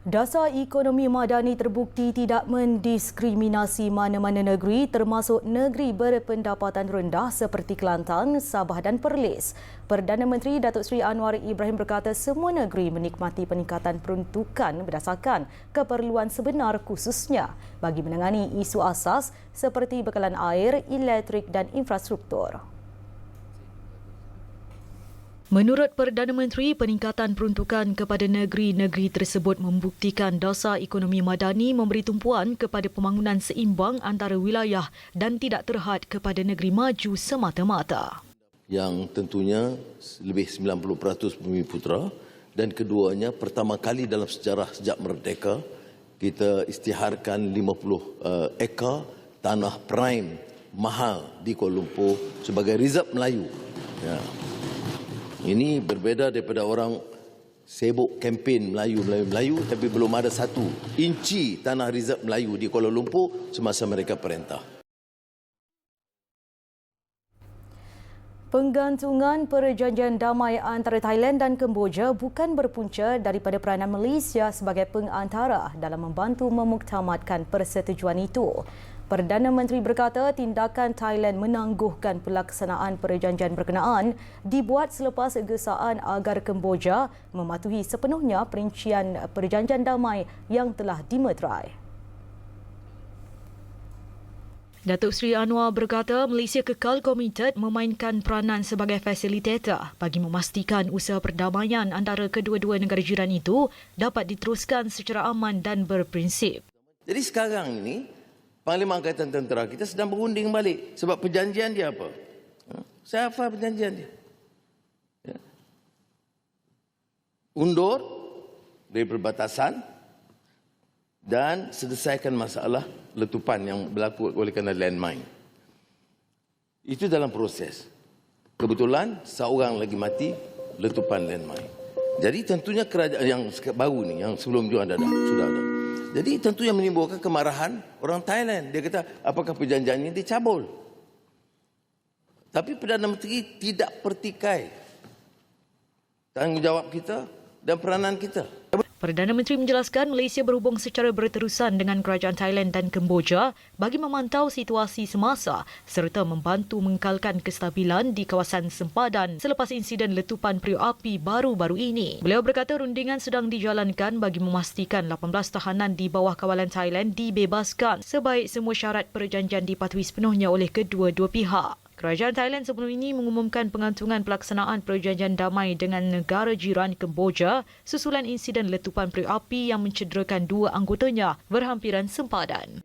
Dasar ekonomi madani terbukti tidak mendiskriminasi mana-mana negeri termasuk negeri berpendapatan rendah seperti Kelantan, Sabah dan Perlis. Perdana Menteri Datuk Seri Anwar Ibrahim berkata semua negeri menikmati peningkatan peruntukan berdasarkan keperluan sebenar khususnya bagi menangani isu asas seperti bekalan air, elektrik dan infrastruktur. Menurut Perdana Menteri, peningkatan peruntukan kepada negeri-negeri tersebut membuktikan dasar ekonomi madani memberi tumpuan kepada pembangunan seimbang antara wilayah dan tidak terhad kepada negeri maju semata-mata. Yang tentunya lebih 90% bumi putera dan keduanya pertama kali dalam sejarah sejak merdeka kita istiharkan 50 uh, ekar tanah prime mahal di Kuala Lumpur sebagai rizab Melayu. Ya. Ini berbeza daripada orang sibuk kempen Melayu, Melayu, Melayu tapi belum ada satu inci tanah rizab Melayu di Kuala Lumpur semasa mereka perintah. Penggantungan perjanjian damai antara Thailand dan Kemboja bukan berpunca daripada peranan Malaysia sebagai pengantara dalam membantu memuktamadkan persetujuan itu. Perdana Menteri berkata tindakan Thailand menangguhkan pelaksanaan perjanjian berkenaan dibuat selepas gesaan agar Kemboja mematuhi sepenuhnya perincian perjanjian damai yang telah dimeterai. Datuk Seri Anwar berkata Malaysia kekal komited memainkan peranan sebagai fasilitator bagi memastikan usaha perdamaian antara kedua-dua negara jiran itu dapat diteruskan secara aman dan berprinsip. Jadi sekarang ini Panglima Angkatan Tentera kita sedang berunding balik. Sebab perjanjian dia apa? Ha? Saya hafal perjanjian dia. Ya. Undur dari perbatasan dan selesaikan masalah letupan yang berlaku oleh kerana landmine. Itu dalam proses. Kebetulan seorang lagi mati letupan landmine. Jadi tentunya kerajaan yang baru ni, yang sebelum juga ada, sudah ada. Jadi tentu yang menimbulkan kemarahan orang Thailand. Dia kata, apakah perjanjian ini dicabul? Tapi Perdana Menteri tidak pertikai tanggungjawab kita dan peranan kita. Perdana Menteri menjelaskan Malaysia berhubung secara berterusan dengan kerajaan Thailand dan Kemboja bagi memantau situasi semasa serta membantu mengekalkan kestabilan di kawasan sempadan selepas insiden letupan periuk api baru-baru ini. Beliau berkata rundingan sedang dijalankan bagi memastikan 18 tahanan di bawah kawalan Thailand dibebaskan sebaik semua syarat perjanjian dipatuhi sepenuhnya oleh kedua-dua pihak. Kerajaan Thailand sebelum ini mengumumkan pengantungan pelaksanaan perjanjian damai dengan negara jiran Kemboja susulan insiden letupan periuk api yang mencederakan dua anggotanya berhampiran sempadan.